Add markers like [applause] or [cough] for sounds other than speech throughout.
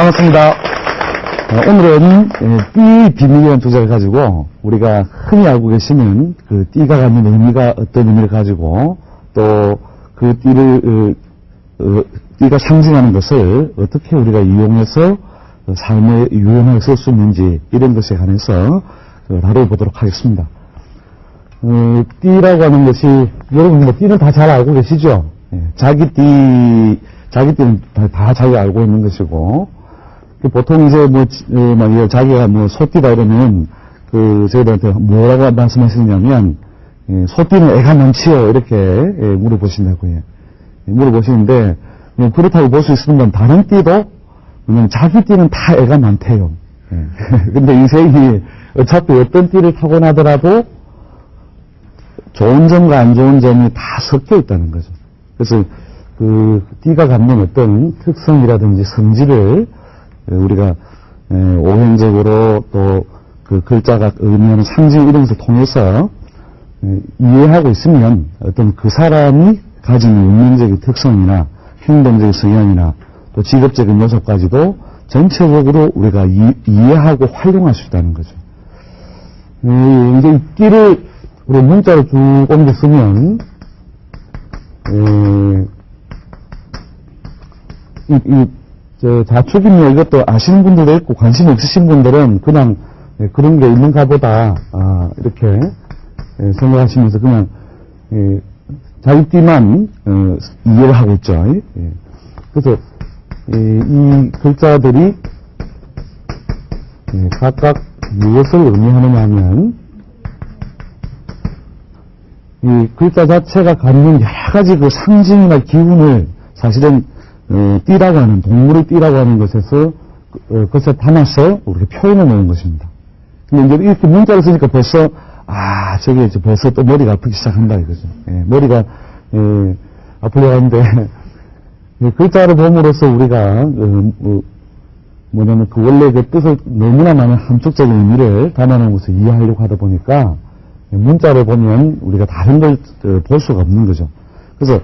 반갑습니다. 어, 오늘은 예, 띠 비밀이라는 주제를 가지고 우리가 흔히 알고 계시는 그 띠가 갖는 의미가 어떤 의미를 가지고 또 그 띠를 어, 어, 띠가 상징하는 것을 어떻게 우리가 이용해서 어, 삶에 유용하게 쓸 수 있는지 이런 것에 관해서 어, 다뤄보도록 하겠습니다. 어, 띠라고 하는 것이 여러분 뭐 띠는 다 잘 알고 계시죠? 예, 자기 띠 자기 띠는 다, 다 자기가 알고 있는 것이고 그 보통 이제 뭐, 만약에 자기가 뭐 소띠다 이러면 그 저희들한테 뭐라고 말씀하시냐면 예, 소띠는 애가 많지요 이렇게 예, 물어보신다고요. 예, 물어보시는데 뭐 그렇다고 볼 수 있으면 다른 띠도 그냥 자기 띠는 다 애가 많대요. 예. [laughs] 근데 인생이 어차피 어떤 띠를 타고나더라도 좋은 점과 안 좋은 점이 다 섞여 있다는 거죠. 그래서 그 띠가 갖는 어떤 특성이라든지 성질을 우리가 에, 오행적으로 또 그 글자가 의미하는 상징 이런 것을 통해서 에, 이해하고 있으면 어떤 그 사람이 가지는 운명적인 특성이나 행동적인 성향이나 또 직업적인 요소까지도 전체적으로 우리가 이, 이해하고 활용할 수 있다는 거죠. 에, 이제 이 띠를 우리 문자로 쭉 옮겨 쓰면 에, 이, 이, 저, 자축인묘 이것도 아시는 분들도 있고 관심 없으신 분들은 그냥 예, 그런 게 있는가 보다, 아, 이렇게 예, 생각하시면서 그냥, 예, 자기 띠만, 어, 이해를 하고 있죠. 예. 그래서, 예, 이 글자들이, 예, 각각 무엇을 의미하느냐 하면, 이 글자 자체가 갖는 여러 가지 그 상징이나 기운을 사실은 어, 띠라고 하는 동물의 띠라고 하는 것에서 어, 것에 담아서 우리가 표현해 놓은 것입니다. 근데 이제 이렇게 문자를 쓰니까 벌써 아 저게 이제 벌써 또 머리가 아프기 시작한다 이거죠. 예, 머리가 예, 아프려 하는데 이 [laughs] 글자를 봄으로써 우리가 어, 뭐, 뭐냐면 그 원래 그 뜻을 너무나 많은 함축적인 의미를 담아놓은 것을 이해하려고 하다 보니까 문자를 보면 우리가 다른 걸 볼 수가 없는 거죠. 그래서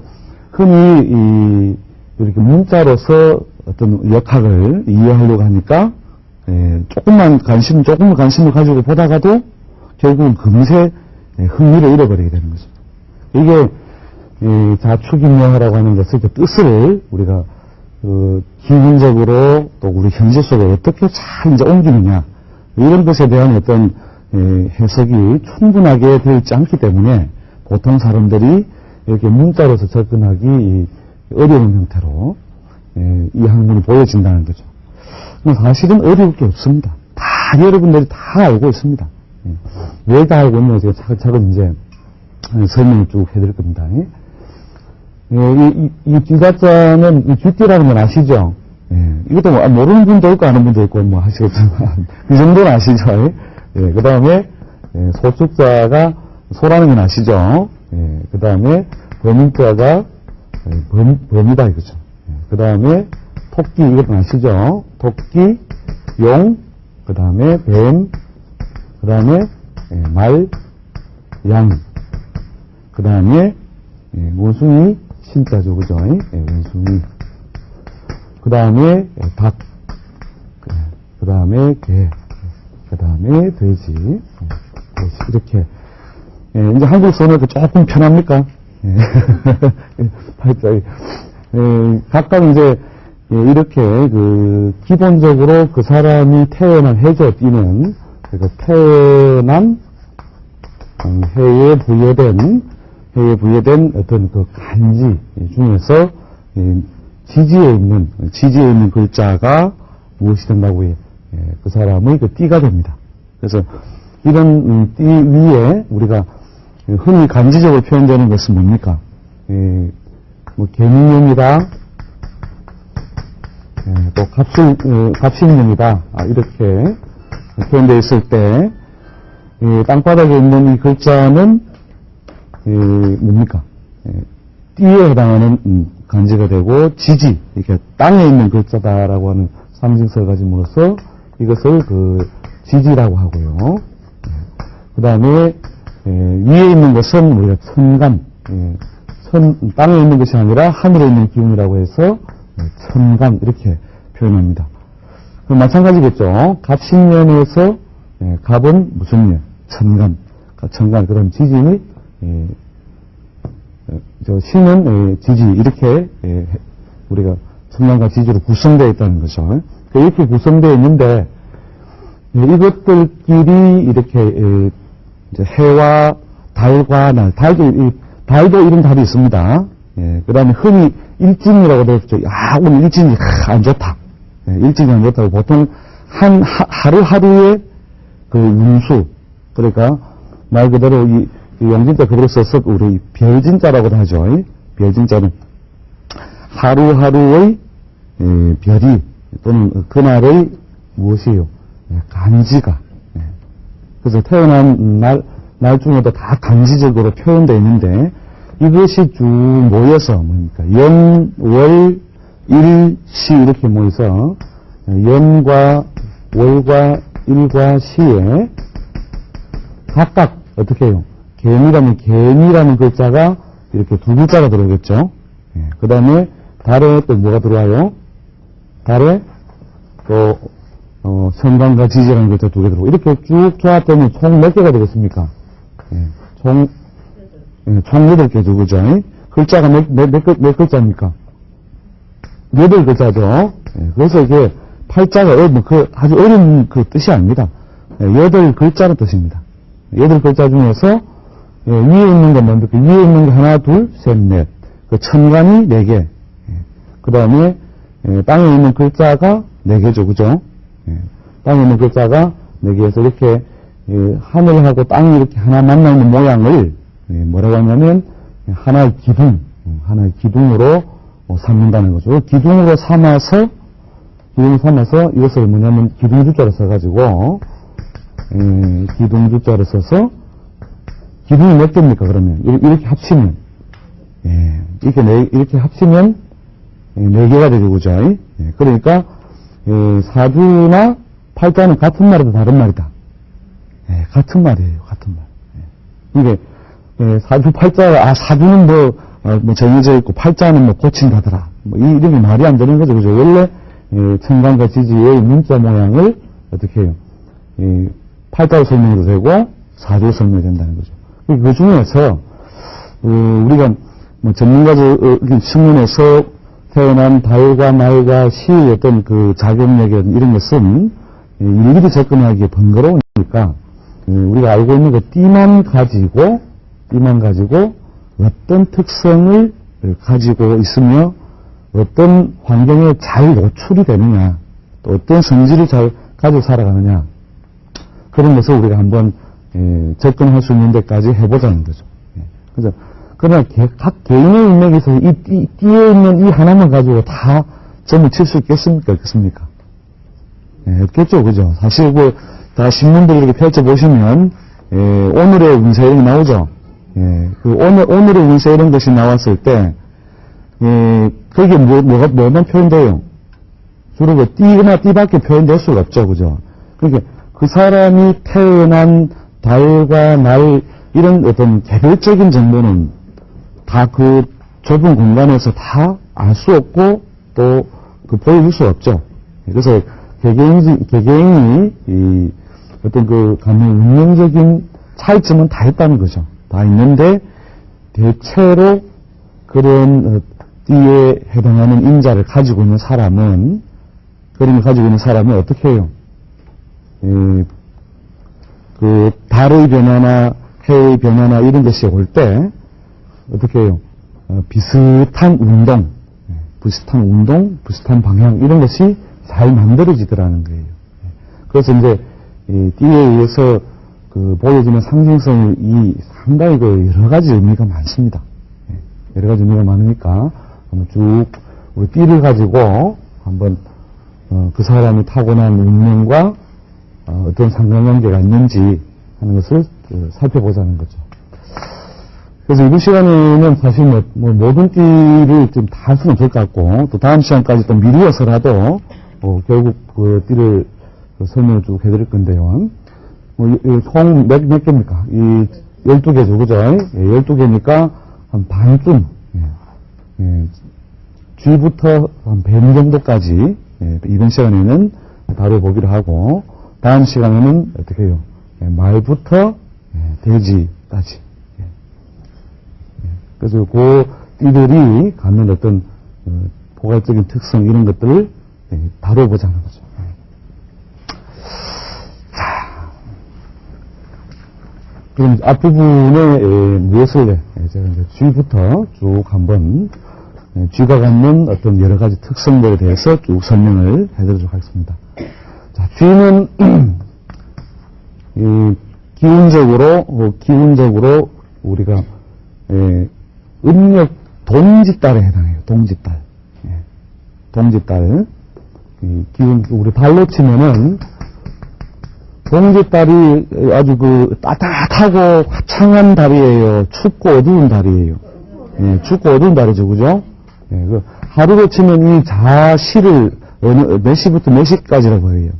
흔히 이 이렇게 문자로서 어떤 역학을 이해하려고 하니까 예, 조금만 관심, 조금 관심을 가지고 보다가도 결국은 금세 예, 흥미를 잃어버리게 되는 거죠. 이게 이 자축인명이라고 하는 것의 그 뜻을 우리가 그 기본적으로 또 우리 현실 속에 어떻게 잘 이제 옮기느냐 이런 것에 대한 어떤 예, 해석이 충분하게 되어 있지 않기 때문에 보통 사람들이 이렇게 문자로서 접근하기 어려운 형태로 예, 이 학문이 보여진다는 거죠. 뭐 사실은 어려울 게 없습니다. 다 여러분들이 다 알고 있습니다. 예. 왜다 알고 있는지 제가 차근차근 이제 설명을 쭉 해드릴 겁니다. 예. 예, 이, 이, 이 쥐자자는 이 쥐띠라는 건 아시죠? 예, 이것도 뭐 모르는 분도 있고 아는 분도 있고 뭐 하시겠지만 [laughs] 이 정도는 아시죠? 예, 그 다음에 소축자가 소라는 건 아시죠? 예, 그 다음에 범인자가 예, 범, 범이다 이거죠. 그 다음에 토끼 이것도 아시죠? 토끼, 용, 그 다음에 뱀, 그 다음에 말, 양, 그 다음에 원숭이 신자죠, 그죠? 예, 원숭이. 그 다음에 닭, 그 다음에 개, 그 다음에 돼지, 이렇게. 예, 이제 한국 선을 조금 편합니까? 예. [laughs] 발자기. 예, 각각 이제 예, 이렇게 그 기본적으로 그 사람이 태어난 해죠 띠는 그 태어난 음, 해에 부여된 해에 부여된 어떤 그 간지 중에서 예, 지지에 있는 지지에 있는 글자가 무엇이 된다고 그 사람의 그 띠가 됩니다. 그래서 이런 음, 띠 위에 우리가 흔히 간지적으로 표현되는 것은 뭡니까? 예, 뭐 개미명이다, 예, 또 갑신, 어, 갑신명이다 아, 이렇게 표현되어 있을 때이 땅바닥에 있는 이 글자는 이 뭡니까? 예, 띠에 해당하는 음, 간지가 되고 지지 이렇게 땅에 있는 글자다라고 하는 상징성을 가짐으로써 이것을 그 지지라고 하고요. 그 다음에 위에 있는 것은 우리가 천간, 예, 천, 땅에 있는 것이 아니라 하늘에 있는 기운이라고 해서 예, 천간 이렇게 표현합니다. 그럼 마찬가지겠죠. 갑신년에서 예, 갑은 무슨 년? 천간. 천간. 그럼 지진이 예, 어, 저 신은 예, 지지 이렇게 예, 우리가 천간과 지지로 구성되어 있다는 거죠. 그 이렇게 구성되어 있는데 예, 이것들끼리 이렇게 예, 해와 달과 날, 달도 이- 달도 이런 달이 있습니다. 예, 그 다음에 흔히 일진이라고 되었죠. 야 오늘 일진이 하, 안 좋다. 예, 일진이 안 좋다고 보통 한 하, 루하루에그 운수 그러니까 말 그대로 이, 이 영진자 그대로 써서 우리 별진자라고도 하죠. 이 별진자는 하루하루의 예, 별이 또는 그날의 무엇이에요? 예, 간지가. 예. 그래서 태어난 날, 날 중에도 다 간지적으로 표현되어 있는데 이것이 쭉 모여서 뭡니까? 연, 월, 일, 시 이렇게 모여서 연과 월과 일과 시에 각각 어떻게 해요? 개미라면 개미라는 글자가 이렇게 두 글자가 들어오겠죠. 그 다음에 달에 또 뭐가 들어와요? 달에 또 어, 성관과 지지라는 글자 두 개 들어오고 이렇게 쭉 조합되면 총 몇 개가 되겠습니까? 예, 총, 예, 총 8개죠, 그죠? 글자가 몇, 몇, 몇, 글- 몇 글자입니까? 여덟 글자죠. 예, 그래서 이게 팔자가 어, 뭐그 아주 어려운 그 뜻이 아닙니다. 예, 여덟 글자는 뜻입니다. 여덟 글자 중에서 예, 위에 있는 것 먼저 그 위에 있는 게 하나, 둘, 셋, 넷. 그 천간이 네 개. 그 다음에 땅에 있는 글자가 네 개죠, 그죠? 예, 땅에 있는 글자가 네 개에서 이렇게 예, 하늘하고 땅이 이렇게 하나 만나 있는 모양을 예, 뭐라고 하냐면 예, 하나의 기둥, 어, 하나의 기둥으로 어, 삼는다는 거죠. 기둥으로 삼아서 기둥 삼아서 이것을 뭐냐면 기둥주자로 써가지고 예, 기둥주자로 써서 기둥이 몇 개입니까 그러면 이- 이렇게 합치면 예, 이렇게 네, 이렇게 합치면 예, 네 개가 되죠 그죠? 예, 그러니까 예, 사주나 팔자는 같은 말이다 다른 말이다. 예, 같은 말이에요 같은 말. 예. 이게 예, 사주 팔자가 아 사주는 뭐, 어, 뭐 정해져 있고 팔자는 뭐 고친다더라. 뭐 이- 이런 게 말이 안 되는 거죠, 그죠? 원래 예, 천간과 지지의 문자 모양을 어떻게 해요? 예, 팔자로 설명해도 되고 사주로 설명이 된다는 거죠. 그- 그 중에서 어, 우리가 뭐 전문가적 어, 측면에서 태어난 달과 말과 시의 어떤 그 작용력 이런 것은 예, 일일이 접근하기에 번거로우니까 예, 우리가 알고 있는 그 띠만 가지고 띠만 가지고 어떤 특성을 가지고 있으며 어떤 환경에 잘 노출이 되느냐 또 어떤 성질을 잘 가지고 살아가느냐 그런 것을 우리가 한번 예, 접근할 수 있는 데까지 해보자는 거죠. 예. 그래서 그러나 개- 각 개인의 인맥에서 이 띠, 띠에 있는 이 하나만 가지고 다 점을 칠 수 있겠습니까? 없겠습니까? 예, 없겠죠, 그죠? 사실 그, 다 신문들 이렇게 펼쳐보시면, 예, 오늘의 운세 이런 게 나오죠? 예, 그 오늘, 오늘의 운세 이런 것이 나왔을 때, 예, 그게 뭐, 뭐가, 뭐만 표현돼요? 주로 그 띠나 띠밖에 표현될 수가 없죠, 그죠? 그러니까 그 사람이 태어난 달과 날, 이런 어떤 개별적인 정보는 다 그 좁은 공간에서 다 알 수 없고 또 그 보여줄 수 없죠. 그래서 개개인이, 개개인이 이 어떤 그 갖는 운명적인 차이점은 다 있다는 거죠. 다 있는데 대체로 그런 어, 띠에 해당하는 인자를 가지고 있는 사람은 그림을 가지고 있는 사람이 어떻게 해요? 이, 그 달의 변화나 해의 변화나 이런 것이 올 때 어떻게 해요? 어, 비슷한 운동, 예, 비슷한 운동, 비슷한 방향 이런 것이 잘 만들어지더라는 거예요. 예. 그래서 이제 이 띠에 의해서 그 보여지는 상징성이 이 상당히 그 여러 가지 의미가 많습니다. 예, 여러 가지 의미가 많으니까 한번 쭉 우리 띠를 가지고 한번 어, 그 사람이 타고난 운명과 어, 떤 상관관계가 있는지 하는 것을 그 살펴보자는 거죠. 그래서 이번 시간에는 사실 뭐, 뭐 모든 띠를 좀 다 할 수는 없을 것 같고 또 다음 시간까지 또 미루어서라도 어, 결국 그 띠를 그 설명을 쭉 해드릴 건데요. 뭐, 이- 이총 몇, 몇 개입니까? 이 12개죠, 그죠? 예, 12개니까 한 반쯤, 예, 예, 쥐부터 한 뱀 정도까지, 예, 이번 시간에는 다뤄보기로 하고, 다음 시간에는 어떻게 해요? 예, 말부터 예, 돼지까지. 예. 예. 그래서 그 띠들이 갖는 어떤 어, 포괄적인 특성 이런 것들을 예, 다뤄보자는 거죠. 예. 그럼 앞부분에 에, 무엇을 에, 제가 이제 쥐부터 쭉 한번 에, 쥐가 갖는 어떤 여러 가지 특성들에 대해서 쭉 설명을 해드리도록 하겠습니다. 자, 쥐는 [clears throat] 이 기운적으로 어, 기운적으로 우리가 에, 음력 동짓달에 해당해요. 동짓달. 예. 동짓달. 이 기운 우리 발로 치면은 동짓달이 아주 그 따뜻하고 화창한 달이에요. 춥고 어두운 달이에요. 예, 춥고 어두운 달이죠, 그죠? 예, 그 하루로 치면 이 자시를 어느, 몇 시부터 몇 시까지라고 해요?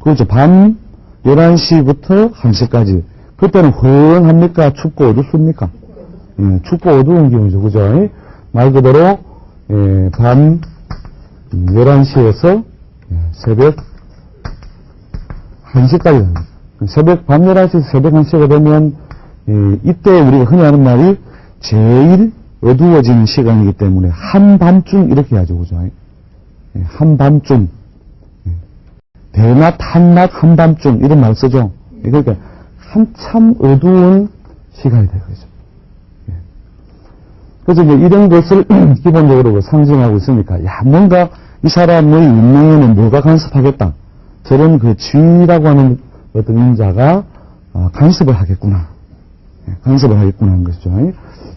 그렇죠. 밤 11시부터 1시까지. 그때는 흐은합니까? 춥고 어둡습니까? 예, 춥고 어두운 기운이죠, 그죠? 말 그대로, 예, 밤 11시에서 새벽 1시까지 됩니다. 새벽, 밤 11시에서 새벽 1시가 되면, 예, 이때 우리가 흔히 하는 말이 제일 어두워지는 시간이기 때문에 한밤중 이렇게 하죠, 그죠? 예, 한밤중. 예, 대낮, 한낮, 한밤중 이런 말 쓰죠. 예, 그러니까 한참 어두운 시간이 되거죠. 예. 그래서 이제 이런 것을 [clears throat] 기본적으로 상징하고 있으니까, 야, 뭔가 이 사람의 운명에는 뭐가 간섭하겠다. 저런 그 주의라고 하는 어떤 인자가 아, 간섭을 하겠구나. 예, 간섭을 하겠구나 하는 것이죠.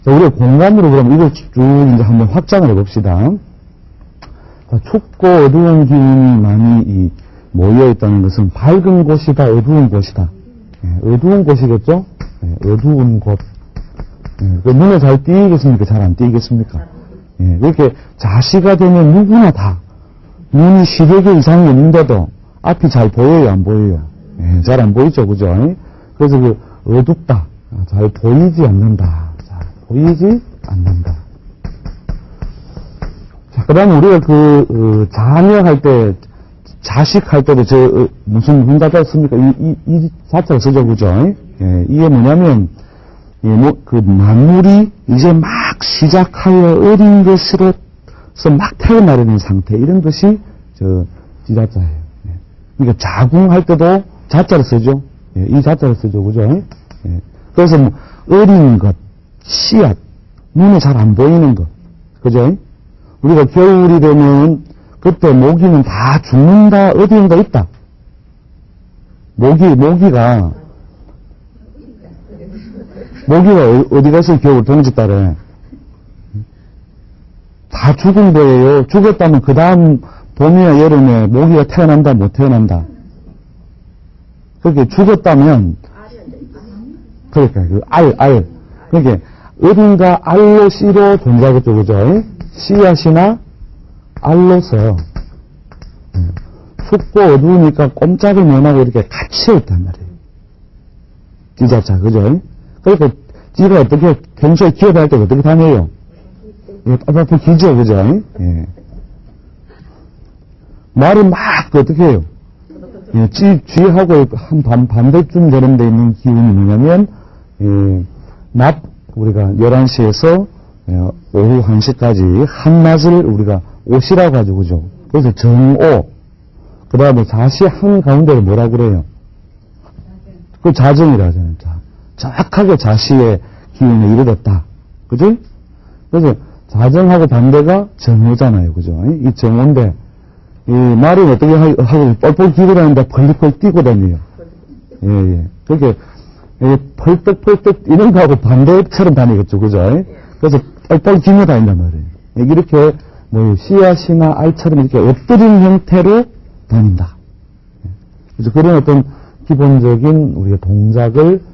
자, 우리가 공간으로 그럼 이걸 쭉 이제 한번 확장을 해봅시다. 자, 춥고 어두운 기운이 많이 이 모여 있다는 것은 밝은 곳이다, 어두운 곳이다. 예, 어두운 곳이겠죠? 예, 어두운 곳. 예, 그 눈에 잘 띄겠습니까? 잘 안 띄겠습니까? 예, 그렇게 자시가 되면 누구나 다 눈이 시력의 이상이 있는데도 앞이 잘 보여요, 안 보여요? 예, 잘 안 보이죠, 그죠? 그래서 그 어둡다, 아, 잘 보이지 않는다, 잘 보이지 않는다. 자, 그 다음에 우리가 그, 어, 자녀할 때, 자식할 때도 저, 어, 무슨 문자자 씁니까? 이, 이, 이 자체가 쓰죠, 그죠? 예, 이게 뭐냐면, 예, 뭐, 그 만물이 이제 막 시작하여 어린 것으로서 막 태어나려는 상태, 이런 것이 저, 지자자예요. 예. 그러니까 자궁할 때도 자자를 쓰죠. 예, 이 자자를 쓰죠, 그죠? 예. 그래서 뭐, 어린 것, 씨앗, 눈에 잘 안 보이는 것, 그죠? 우리가 겨울이 되면 그때 모기는 다 죽는다, 어디인가 있다. 모기, 모기가, 모기가 어- 어디 갔어요, 겨울 동짓달에? 다 죽은 거예요. 죽었다면 그 다음 봄이나 여름에 모기가 태어난다, 못 태어난다. 그렇게 죽었다면, 그러니까, 그 알, 알. 그러니까, 어딘가 알로 씨로 존재하겠죠, 그죠? 씨앗이나 알로서, 예, 춥고 어두우니까 꼼짝을 못하고 이렇게 같이 있단 말이에요. 지자자, 그죠? 그러니까, 지가 어떻게, 평소에 기어다닐 때 어떻게 다녀요? 예, 따뜻하게 기죠, 그죠? 예. 말을 막, 어떻게 해요? 예, 쥐, 쥐하고 한 반, 반대쯤 되는 데 있는 기운이 뭐냐면, 예, 낮, 우리가 11시에서 예, 오후 1시까지 한낮을 우리가 옷이라고 하죠, 그죠? 그래서 정오, 그 다음에 자시 한 가운데를 뭐라 그래요? 그 자정이라 하잖아요. 자, 정확하게 자시의 기운에 이르렀다. 그죠? 그래서 자정하고 반대가 정오잖아요. 그죠? 이 정오인데, 이 말은 어떻게 하- 하고 뻘뻘 기고 다니는데 펄펄 뛰고 다녀요. 예, 예. 그렇게, 예, 펄떡펄떡 이런 거하고 반대처럼 다니겠죠. 그죠? 그래서 뻘뻘 기며 다닌단 말이에요. 예, 이렇게, 뭐, 씨앗이나 알처럼 이렇게 엎드린 형태로 다닌다. 예. 그래서 그런 어떤 기본적인 우리가 동작을 예,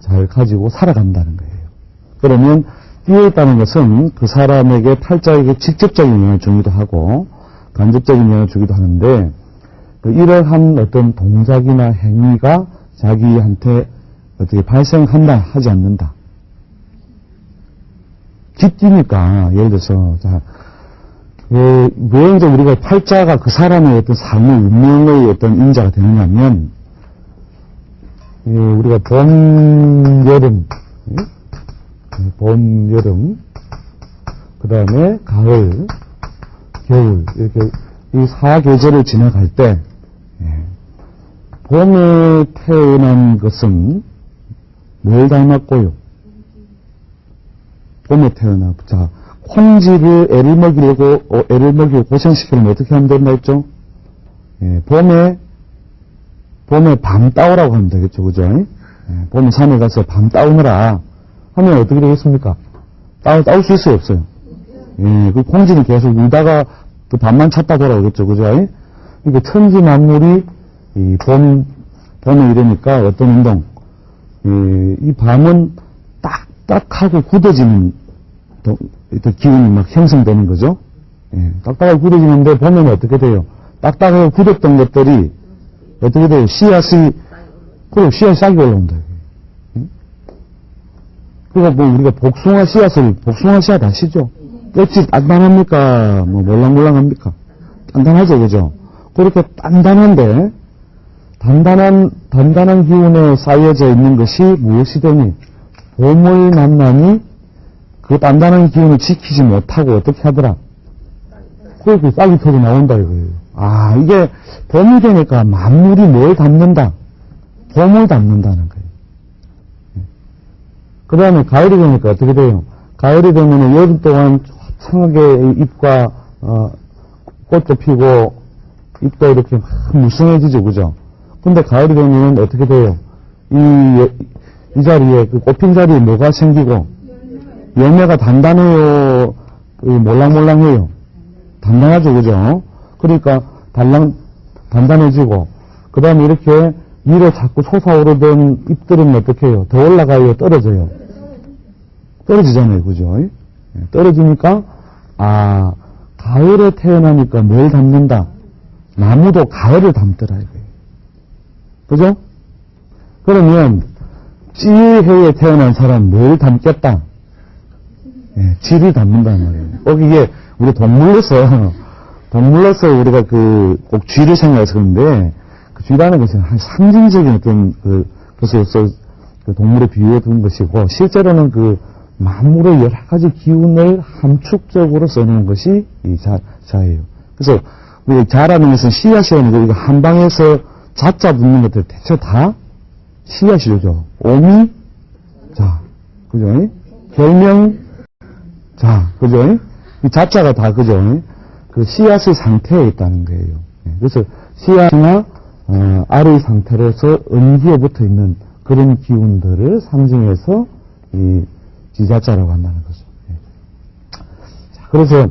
잘 가지고 살아간다는 거예요. 그러면 뛰어 있다는 것은 그 사람에게 팔자에게 직접적인 영향을 주기도 하고 간접적인 영향을 주기도 하는데 그 이러한 어떤 동작이나 행위가 자기한테 어떻게 발생한다 하지 않는다. 깃띠니까 예를 들어서 자, 그 예, 왜 이제 우리가 팔자가 그 사람의 어떤 삶의 운명의 어떤 인자가 되느냐면, 예, 우리가 봄, 여름, 봄, 여름, 그 다음에 가을, 겨울, 이렇게 이 사계절을 지나갈 때, 예, 봄에 태어난 것은 뭘 닮았고요? 봄에 태어나, 자, 콩쥐를 애를 먹이려고, 어, 애를 먹이고 고생시키려면 어떻게 하면 된다 했죠? 예, 봄에, 봄에 밤 따오라고 하면 되겠죠, 그죠? 예, 봄에 산에 가서 밤 따오느라 하면 어떻게 되겠습니까? 따, 따올 수 있어요, 없어요? 예, 그 콩쥐는 계속 울다가 그 밤만 찾다 돌아오겠죠, 그죠? 이게 천지 만물이 이 봄, 봄에 이러니까 어떤 운동, 이, 이 밤은 딱딱하고 굳어지는 또, 또 기운이 막 형성되는 거죠. 예, 딱딱하고 굳어지는데 보면 어떻게 돼요? 딱딱하고 굳었던 것들이 어떻게 돼요? 씨앗이, 그래, 씨앗이 싹이 올라온다. 예? 그러니까 뭐 우리가 복숭아 씨앗을, 복숭아 씨앗 아시죠? 끝이 단단합니까? 뭐 몰랑몰랑합니까? 단단하죠, 그죠? 그렇게 단단한데, 단단한, 단단한 기운에 쌓여져 있는 것이 무엇이 되니? 봄을 만나니 그 단단한 기운을 지키지 못하고 어떻게 하더라? 그렇게 싹이 터져 나온다 이거예요. 아, 이게 봄이 되니까 만물이 뭘 담는다? 봄을 담는다는 거예요. 그 다음에 가을이 되니까 어떻게 돼요? 가을이 되면 여름 동안 창하게 잎과 어, 꽃도 피고 잎도 이렇게 막 무성해지죠, 그죠? 근데 가을이 되면 어떻게 돼요? 이, 이 자리에, 그 꽃핀 자리에 뭐가 생기고, 열매가 단단해요? 그 몰랑몰랑해요? 단단하죠, 그죠? 그러니까, 단랑, 단단해지고, 그 다음에 이렇게 위로 자꾸 솟아오르던 잎들은 어떻게 해요? 더 올라가요? 떨어져요? 떨어지잖아요, 그죠? 예, 떨어지니까, 아, 가을에 태어나니까 뭘 담는다? 나무도 가을을 담더라, 이거예요. 그죠? 그러면, 찌해에 태어난 사람 뭘 담겠다? 예, 쥐를 담는단 말이에요. 꼭 이게, 우리 동물로서, 동 물로서 우리가 그, 꼭 쥐를 생각해서 그런데, 그 쥐라는 것은 한 상징적인 어떤, 그, 것으로서 그 동물에 비유해 둔 것이고, 실제로는 그, 만물의 여러 가지 기운을 함축적으로 써놓은 것이 이 자, 자예요. 그래서, 우리 자라는 것은 씨앗이 아니고, 이거 한 방에서 자자 붙는 것들 대체 다 씨앗이죠. 오미, 자, 그죠? 별명, 자, 그죠? 이 자자가 다 그죠? 그 씨앗의 상태에 있다는 거예요. 예, 그래서 씨앗이나 어, 알의 상태로서 은기에 붙어 있는 그런 기운들을 상징해서 이 지자자라고 한다는 거죠. 예. 자, 그래서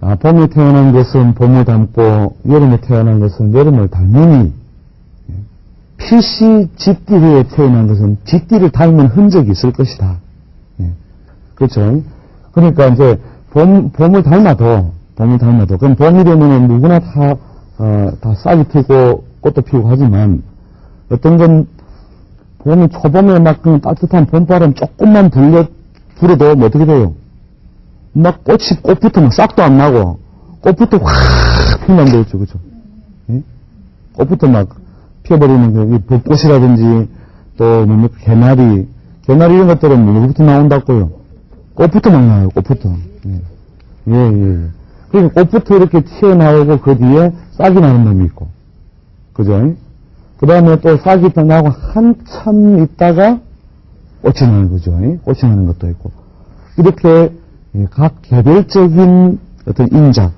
아, 봄에 태어난 것은 봄을 닮고 여름에 태어난 것은 여름을 닮으니 필시 쥐띠리에 태어난 것은 쥐띠를 닮은 흔적이 있을 것이다. 예. 그렇죠. 그러니까 이제 봄, 봄을 닮아도, 봄을 닮아도, 그럼 봄이 되면은 누구나 다, 어, 다 싹이 트고 꽃도 피우고 하지만 어떤 건 봄이 초봄에 막 그냥 따뜻한 봄바람 조금만 불려, 불어도 뭐 어떻게 돼요? 막 꽃이, 꽃부터 막 싹도 안 나고 꽃부터 확 핀다는 거 있죠. 그죠? 예? 꽃부터 막 피어버리는 그 벚꽃이라든지 또 뭐, 개나리, 개나리 이런 것들은 뭐부터 나온다고요? 꽃부터 막 나와요, 꽃부터. 예, 예. 예. 그러니까 꽃부터 이렇게 튀어나오고 그 뒤에 싹이 나는 놈이 있고. 그죠? 그 다음에 또 싹이 또 나고 한참 있다가 꽃이 나는 거죠. 꽃이 나는 것도 있고. 이렇게 예, 각 개별적인 어떤 인작,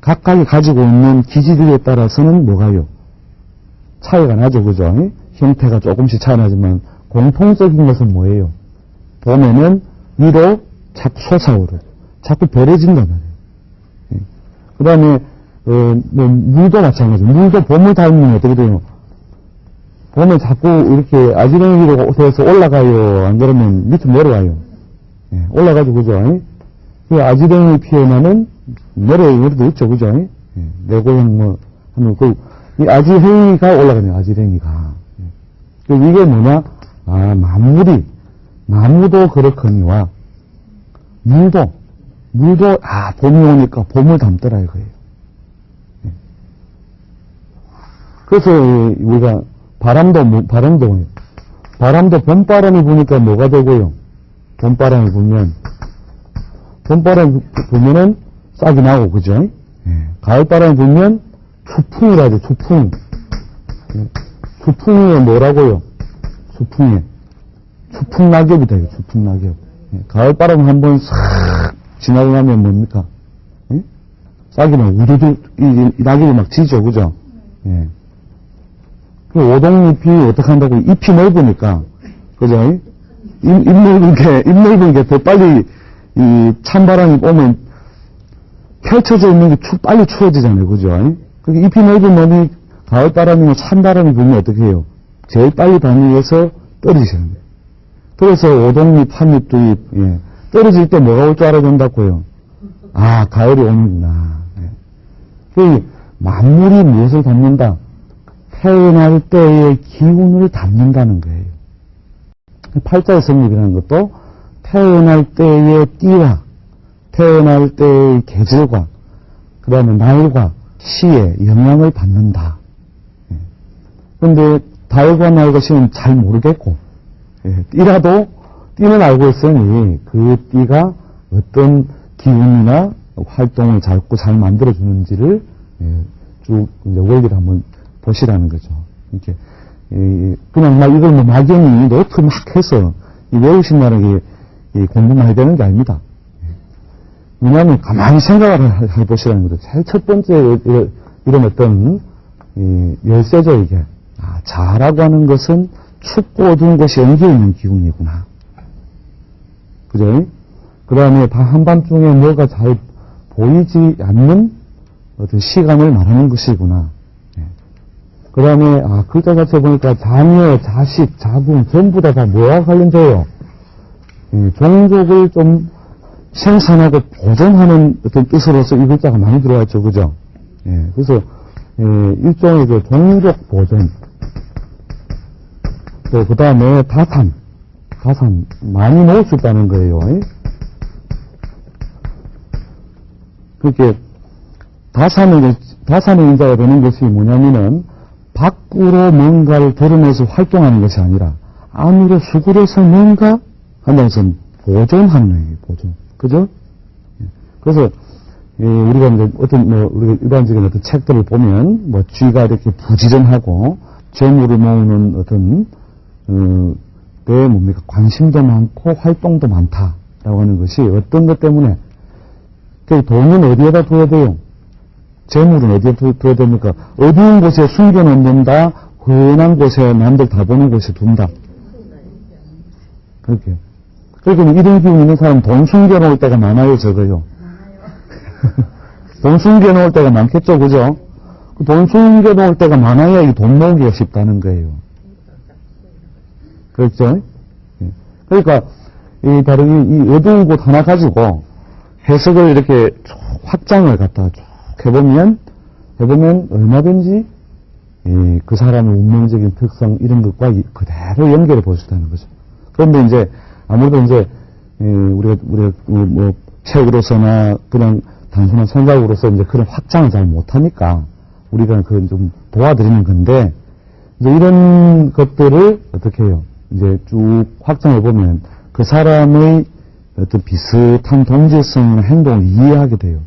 각각이 가지고 있는 기질에 따라서는 뭐가요? 차이가 나죠, 그죠? 형태가 조금씩 차이 나지만 공통적인 것은 뭐예요? 봄에는 위로 자꾸 솟아오르고 자꾸 벌어진단 말이에요. 그 다음에 어, 뭐 물도 마찬가지예요. 물도 봄을 닮으면 어떻게 돼요? 봄에 자꾸 이렇게 아지랭이로 돼서 올라가요. 안 그러면 밑으로 내려와요. 예, 올라가지고 그죠? 그 아지랭이 피어나는 내려오는 것도 있죠, 그죠? 예, 내 고향 뭐 하면 그 이 아지행이가 올라가네요, 아지랭이가. 예. 이게 뭐냐? 아, 만물이, 나무도 그렇거니와, 물도, 물도, 아, 봄이 오니까 봄을 담더라 이거예요. 예. 그래서 우리가 바람도, 뭐- 바람도, 바람도 봄바람이 부니까 뭐가 되고요? 봄바람이 불면, 봄바람이 부- 불면은 싹이 나고, 그죠? 예. 가을바람이 불면 추풍이라죠, 추풍. 예. 추풍이에 뭐라고요? 추풍이에. 추풍 낙엽이다, 이거 추풍 낙엽. 예. 가을바람 한번 싹 지나고 나면 뭡니까? 예? 싹이 막 우두두, 이, 이- 이 낙엽이 막 지죠, 그죠? 예. 그 오동잎이 어떻게 한다고 잎이 넓으니까, 그죠? 잎, 잎 넓은 게, 잎 넓은 게 더 빨리 이 찬바람이 오면 펼쳐져 있는 게 추, 빨리 추워지잖아요. 그죠? 그 잎이 넓은 놈이 가을 바람이나 찬 바람이 불면 어떻게 해요? 제일 빨리 다니면서 떨어지시는 거예요. 그래서 오동잎, 한잎, 두잎, 예. 떨어질 때 뭐가 올 줄 알아준다고요? 아, 가을이 오는구나. 예. 그 만물이 무엇을 담는다? 태어날 때의 기운을 담는다는 거예요. 팔자의 성립이라는 것도 태어날 때의 띠와 태어날 때의 계절과 그 다음에 날과 시에 영향을 받는다. 그런데 달과 날과 시는 잘 모르겠고 예, 띠라도 띠는 알고 있으니 그 띠가 어떤 기운이나 활동을 자꾸 잘 만들어주는지를 예, 쭉 원리를 한번 보시라는 거죠. 이렇게 예, 그냥 막 이걸 뭐 막연히 노트 막 해서 이 외우신다는 게이 공부만 해야 되는 게 아닙니다. 왜냐하면 가만히 생각을 해- 해보시라는 거죠. 제일 첫 번째 이런, 어떤 이 열쇠죠 이게. 아, 자라고 하는 것은 춥고 어두운 것이 엉겨 있는 기운이구나. 그죠? 그 다음에 한밤중에 뭐가 잘 보이지 않는 어떤 시간을 말하는 것이구나. 그 다음에, 아, 글자 자체 보니까 자녀, 자식, 자궁, 전부 다 다 뭐와 관련돼요? 예, 종족을 좀 생산하고 보존하는 어떤 뜻으로서 이 글자가 많이 들어와 있죠. 그죠? 예, 그래서, 예, 일종의 그 종족 보존. 또, 그 다음에 다산. 다산. 많이 모을 수 있다는 거예요. 예? 그렇게, 다산의, 다산의 인자가 되는 것이 뭐냐면은, 밖으로 뭔가를 드러내서 활동하는 것이 아니라, 안으로 수굴해서 뭔가 한다는 것은 보존하는 거예요, 보존. 그죠? 예. 그래서, 예, 우리가 이제 어떤, 뭐, 우리가 일반적인 어떤 책들을 보면, 뭐, 쥐가 이렇게 부지런하고, 재물을 모으는 어떤, 어, 게 뭡니까? 관심도 많고, 활동도 많다라고 하는 것이 어떤 것 때문에, 그 돈은 어디에다 둬야 돼요? 재물은 어디에 두- 둬야 됩니까? 어두운 곳에 숨겨놓는다, 흔한 곳에 남들 다 보는 곳에 둔다. 그렇게. 그러니까 이런 기운 있는 사람 돈 숨겨놓을 때가 많아요, 적어요. [laughs] 돈 숨겨놓을 때가 많겠죠, 그죠? 그돈 숨겨놓을 때가 많아야 이 돈 모으기가 쉽다는 거예요. 그렇죠? 예. 그러니까, 이 다른, 이 어두운 곳 하나 가지고 해석을 이렇게 쭉 확장을 갖다가 쭉 해보면, 해보면 얼마든지 이, 그 사람의 운명적인 특성 이런 것과 이- 그대로 연결해 볼 수 있다는 거죠. 그런데 이제 아무래도 이제 이, 우리가 우리가 그뭐 책으로서나 그냥 단순한 생각으로서 이제 그런 확장을 잘 못하니까 우리가 그건 좀 도와드리는 건데 이제 이런 것들을 어떻게 해요? 이제 쭉 확장해 보면 그 사람의 어떤 비슷한 동질성이나 행동을 이해하게 돼요.